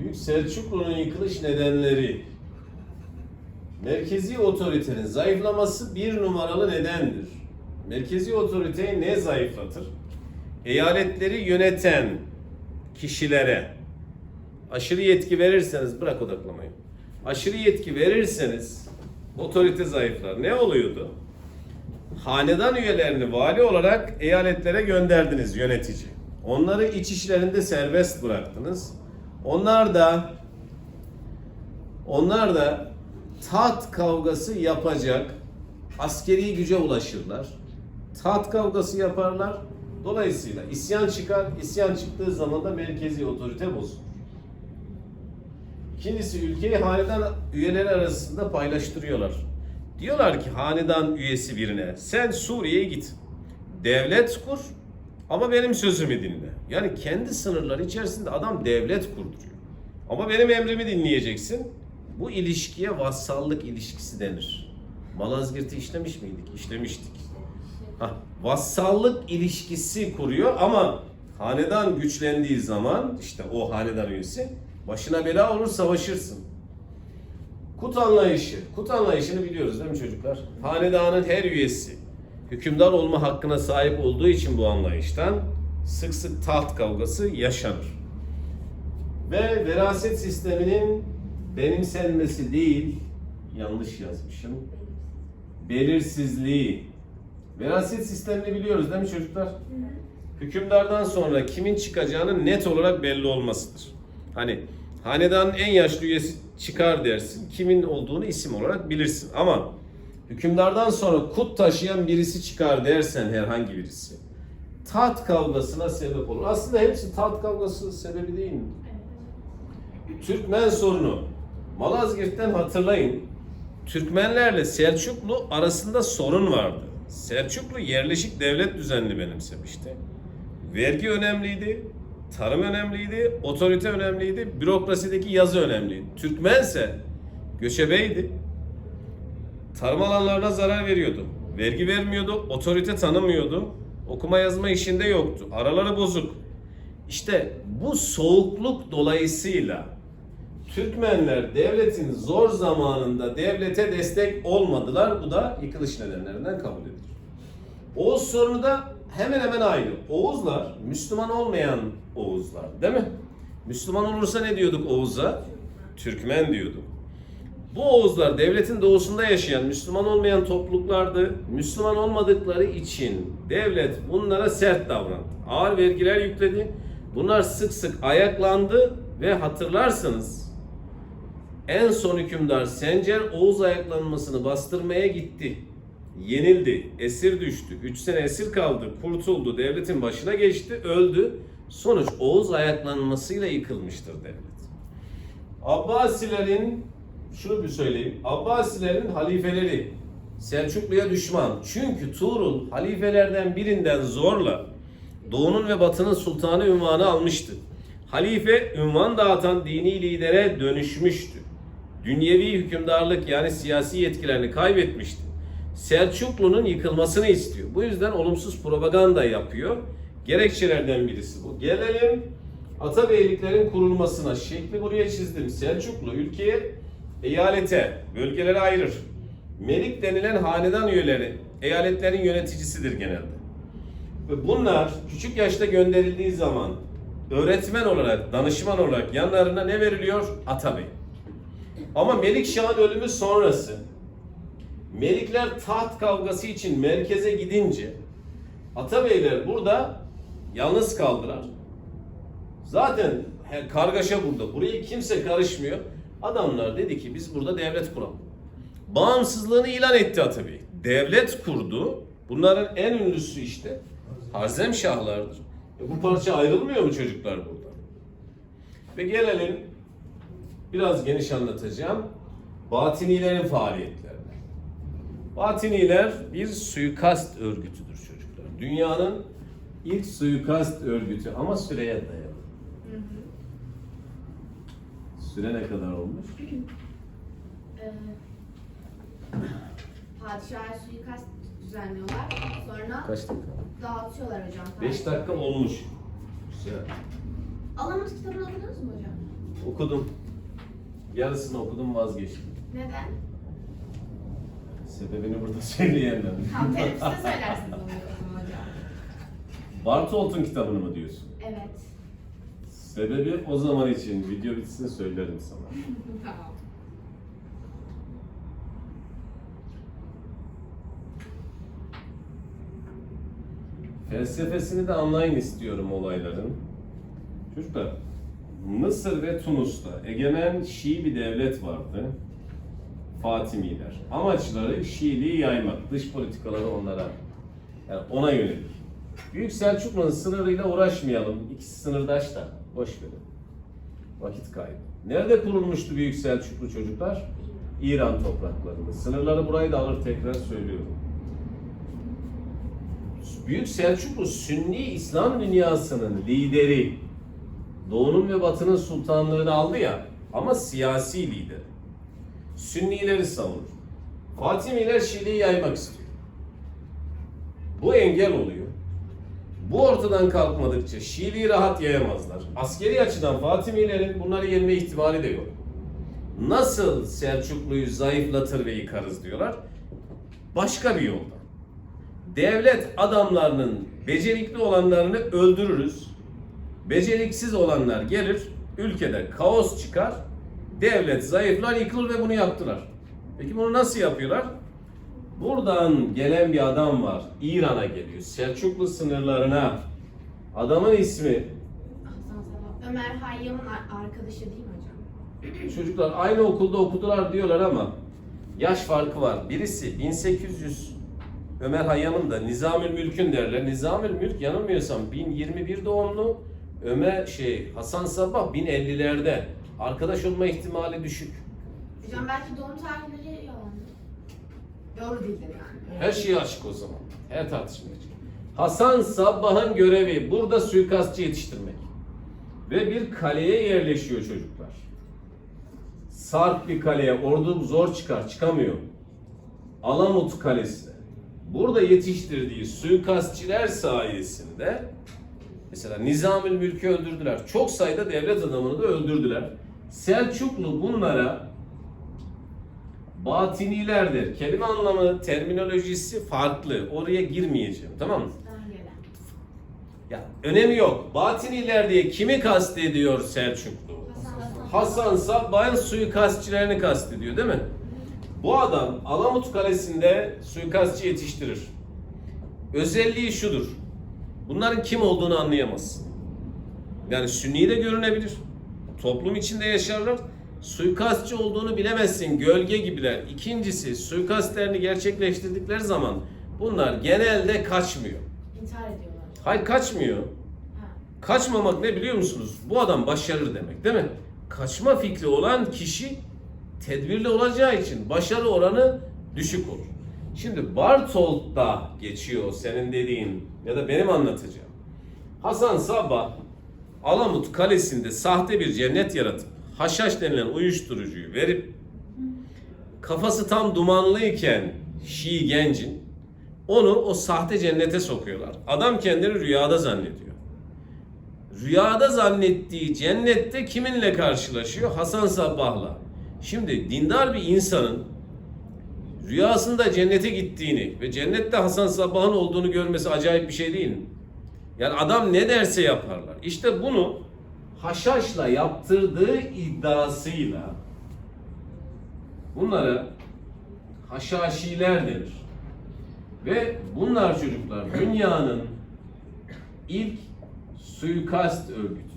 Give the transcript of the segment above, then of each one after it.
Büyük Selçuklu'nun yıkılış nedenleri. Merkezi otoritenin zayıflaması bir numaralı nedendir. Merkezi otoriteyi ne zayıflatır? Eyaletleri yöneten kişilere aşırı yetki verirseniz bırak odaklamayı. Aşırı yetki verirseniz otorite zayıflar. Ne oluyordu? Hanedan üyelerini vali olarak eyaletlere gönderdiniz yönetici. Onları iç işlerinde serbest bıraktınız. Onlar da onlar da taht kavgası yapacak askeri güce ulaşırlar. Taht kavgası yaparlar. Dolayısıyla isyan çıkar. İsyan çıktığı zaman da merkezi otorite bozulur. İkincisi ülkeyi hanedan üyeleri arasında paylaştırıyorlar. Diyorlar ki hanedan üyesi birine sen Suriye'ye git. Devlet kur ama benim sözümü dinle. Yani kendi sınırları içerisinde adam devlet kurduruyor. Ama benim emrimi dinleyeceksin. Bu ilişkiye vassallık ilişkisi denir. Malazgirt'i işlemiş miydik? İşlemiştik. Hah, vassallık ilişkisi kuruyor ama hanedan güçlendiği zaman işte o hanedan üyesi başına bela olur savaşırsın. Kut anlayışı. Kut anlayışını biliyoruz değil mi çocuklar? Hanedanın her üyesi hükümdar olma hakkına sahip olduğu için bu anlayıştan sık sık taht kavgası yaşanır. Ve veraset sisteminin benimsenmesi değil, yanlış yazmışım, belirsizliği. Veraset sistemini biliyoruz değil mi çocuklar? Hükümdardan sonra kimin çıkacağının net olarak belli olmasıdır. Hani hanedanın en yaşlı üyesi çıkar dersin. Kimin olduğunu isim olarak bilirsin. Ama hükümdardan sonra kut taşıyan birisi çıkar dersen herhangi birisi. Taht kavgasına sebep olur. Aslında hepsi taht kavgası sebebi değil mi? Türkmen sorunu. Malazgirt'ten hatırlayın. Türkmenlerle Selçuklu arasında sorun vardı. Selçuklu yerleşik devlet düzenini benimsemişti. Vergi önemliydi, tarım önemliydi, otorite önemliydi, bürokrasideki yazı önemliydi. Türkmen ise göçebeydi. Tarım alanlarına zarar veriyordu. Vergi vermiyordu, otorite tanımıyordu. Okuma yazma işinde yoktu. Araları bozuk. İşte bu soğukluk dolayısıyla Türkmenler devletin zor zamanında devlete destek olmadılar. Bu da yıkılış nedenlerinden kabul edilir. Oğuz sorunu da hemen hemen aynı. Oğuzlar Müslüman olmayan Oğuzlar değil mi? Müslüman olursa ne diyorduk Oğuz'a? Türkmen diyorduk. Bu Oğuzlar devletin doğusunda yaşayan Müslüman olmayan topluluklardı. Müslüman olmadıkları için devlet bunlara sert davrandı. Ağır vergiler yükledi. Bunlar sık sık ayaklandı ve hatırlarsanız en son hükümdar Sencer Oğuz ayaklanmasını bastırmaya gitti. Yenildi, esir düştü. 3 sene esir kaldı, kurtuldu, devletin başına geçti, öldü. Sonuç Oğuz ayaklanmasıyla yıkılmıştır devlet. Abbasilerin şunu bir söyleyeyim. Abbasilerin halifeleri Selçuklu'ya düşman. Çünkü Tuğrul halifelerden birinden zorla Doğu'nun ve Batı'nın sultanı ünvanı almıştı. Halife ünvan dağıtan dini lidere dönüşmüştü. Dünyevi hükümdarlık yani siyasi yetkilerini kaybetmişti. Selçuklu'nun yıkılmasını istiyor. Bu yüzden olumsuz propaganda yapıyor. Gerekçelerden birisi bu. Gelelim Atabeyliklerin kurulmasına. Şekli buraya çizdim. Selçuklu ülkeye eyalete, bölgelere ayırır. Melik denilen hanedan üyeleri eyaletlerin yöneticisidir genelde. Ve bunlar küçük yaşta gönderildiği zaman öğretmen olarak, danışman olarak yanlarına ne veriliyor? Atabey. Ama Melik Şah'ın ölümü sonrası Melikler taht kavgası için merkeze gidince Atabeyler burada yalnız kaldılar. Zaten kargaşa burada. Buraya kimse karışmıyor. Adamlar dedi ki biz burada devlet kuralım. Bağımsızlığını ilan etti Atabey. Devlet kurdu. Bunların en ünlüsü işte Harzem Şahlardır. E bu parça ayrılmıyor mu çocuklar burada? Ve gelelim biraz geniş anlatacağım. Batinilerin faaliyetlerine. Batiniler bir suikast örgütüdür çocuklar. Dünyanın ilk suikast örgütü ama süreye dayalı. Süre ne kadar olmuş? Ee, Padişaha suikast düzenliyorlar. Sonra Kaç dakika? dağıtıyorlar hocam. 5 dakika olmuş. Güzel. Alamut kitabını okudunuz mu hocam? Okudum. Yarısını okudum vazgeçtim. Neden? Sebebini burada söyleyemem. Tam teneffüste söylersiniz onu hocam. Bartolt'un kitabını mı diyorsun? Evet. Sebebi o zaman için video bitsin söylerim sana. tamam. Felsefesini de anlayın istiyorum olayların. Çocuklar, Mısır ve Tunus'ta egemen Şii bir devlet vardı. Fatimiler. Amaçları Şiiliği yaymak. Dış politikaları onlara. Yani ona yönelik. Büyük Selçuklu'nun sınırıyla uğraşmayalım. İkisi sınırdaş da. Boş verin. Vakit kaybı. Nerede kurulmuştu Büyük Selçuklu çocuklar? İran topraklarında. Sınırları burayı da alır tekrar söylüyorum. Büyük Selçuklu Sünni İslam dünyasının lideri. Doğu'nun ve Batı'nın sultanlığını aldı ya ama siyasi lider. Sünnileri savunur. Fatimiler Şiiliği yaymak istiyor. Bu engel oluyor. Bu ortadan kalkmadıkça Şiiliği rahat yayamazlar. Askeri açıdan Fatimilerin bunları yenme ihtimali de yok. Nasıl Selçuklu'yu zayıflatır ve yıkarız diyorlar. Başka bir yoldan devlet adamlarının becerikli olanlarını öldürürüz. Beceriksiz olanlar gelir, ülkede kaos çıkar, devlet zayıflar, yıkılır ve bunu yaptılar. Peki bunu nasıl yapıyorlar? Buradan gelen bir adam var, İran'a geliyor, Selçuklu sınırlarına. Adamın ismi. Ömer Hayyam'ın ar- arkadaşı değil mi hocam? çocuklar aynı okulda okudular diyorlar ama yaş farkı var. Birisi 1800 Ömer Hayyam'ın da Nizamül Mülk'ün derler. Nizamül Mülk yanılmıyorsam 1021 doğumlu. Ömer şey Hasan Sabbah 1050'lerde. Arkadaş olma ihtimali düşük. Hocam belki doğum tarihleri yalandı. Doğru değildir yani. Her şeye açık o zaman. Her tartışma için. Hasan Sabbah'ın görevi burada suikastçı yetiştirmek. Ve bir kaleye yerleşiyor çocuklar. Sarp bir kaleye, ordu zor çıkar, çıkamıyor. Alamut Kalesi'ne. Burada yetiştirdiği suikastçiler sayesinde mesela Nizamül Mülk'ü öldürdüler. Çok sayıda devlet adamını da öldürdüler. Selçuklu bunlara batinilerdir. Kelime anlamı, terminolojisi farklı. Oraya girmeyeceğim. Tamam mı? Ya önemi yok. Batiniler diye kimi kastediyor Selçuklu? Hasan Sabbah'ın suikastçilerini kastediyor değil mi? Bu adam Alamut Kalesi'nde suikastçı yetiştirir. Özelliği şudur. Bunların kim olduğunu anlayamazsın. Yani Sünni de görünebilir. Toplum içinde yaşarlar. Suikastçı olduğunu bilemezsin. Gölge gibiler. İkincisi suikastlerini gerçekleştirdikleri zaman bunlar genelde kaçmıyor. İntihar ediyorlar. Hayır kaçmıyor. Ha. Kaçmamak ne biliyor musunuz? Bu adam başarır demek değil mi? Kaçma fikri olan kişi tedbirli olacağı için başarı oranı düşük olur. Şimdi Bartolt'ta geçiyor senin dediğin ya da benim anlatacağım. Hasan Sabbah Alamut Kalesi'nde sahte bir cennet yaratıp haşhaş denilen uyuşturucuyu verip kafası tam dumanlıyken Şii gencin onu o sahte cennete sokuyorlar. Adam kendini rüyada zannediyor. Rüyada zannettiği cennette kiminle karşılaşıyor? Hasan Sabbah'la. Şimdi dindar bir insanın rüyasında cennete gittiğini ve cennette Hasan Sabbah'ın olduğunu görmesi acayip bir şey değil mi? Yani adam ne derse yaparlar. İşte bunu haşhaşla yaptırdığı iddiasıyla bunlara haşhaşiler denir. Ve bunlar çocuklar dünyanın ilk suikast örgütüdür.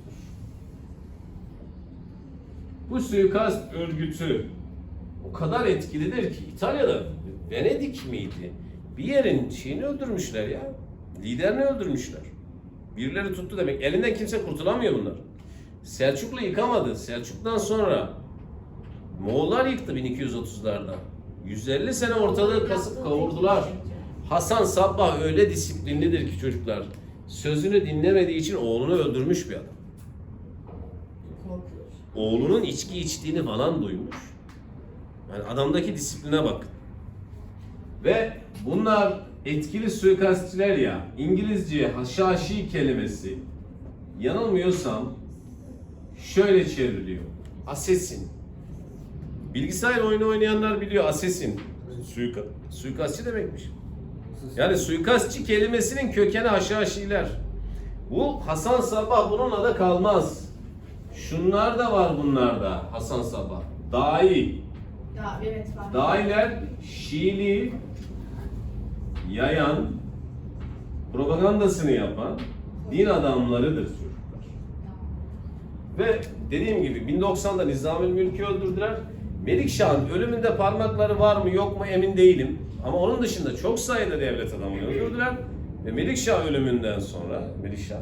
Bu suikast örgütü o kadar etkilidir ki İtalya'da Venedik miydi? Bir yerin şeyini öldürmüşler ya. Liderini öldürmüşler. Birileri tuttu demek. Elinden kimse kurtulamıyor bunlar. Selçuklu yıkamadı. Selçuk'tan sonra Moğollar yıktı 1230'larda. 150 sene ortalığı kasıp kavurdular. Hasan Sabbah öyle disiplinlidir ki çocuklar. Sözünü dinlemediği için oğlunu öldürmüş bir adam. Oğlunun içki içtiğini falan duymuş. Yani adamdaki disipline bakın. Ve bunlar etkili suikastçiler ya. İngilizce haşhaşi kelimesi yanılmıyorsam şöyle çevriliyor. Assassin. Bilgisayar oyunu oynayanlar biliyor Assassin. Suika, suikastçı demekmiş. Yani suikastçı kelimesinin kökeni haşhaşiler. Bu Hasan Sabah bununla da kalmaz. Şunlar da var bunlarda Hasan Sabah. Dahi. Ya evet var. Dahiler Şiiliği yayan, propagandasını yapan din adamlarıdır. Ve dediğim gibi 1090'da Nizamül Mülk'ü öldürdüler. Melikşah'ın ölümünde parmakları var mı yok mu emin değilim. Ama onun dışında çok sayıda devlet adamını öldürdüler. Ve Melikşah ölümünden sonra Melikşah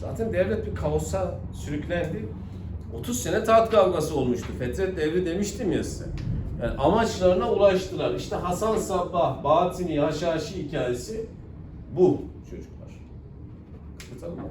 zaten devlet bir kaosa sürüklendi. 30 sene taht kavgası olmuştu. Fetret devri demiştim ya size. Yani amaçlarına ulaştılar. İşte Hasan Sabbah, Batini, Haşhaşi hikayesi bu çocuklar. Kapatalım mı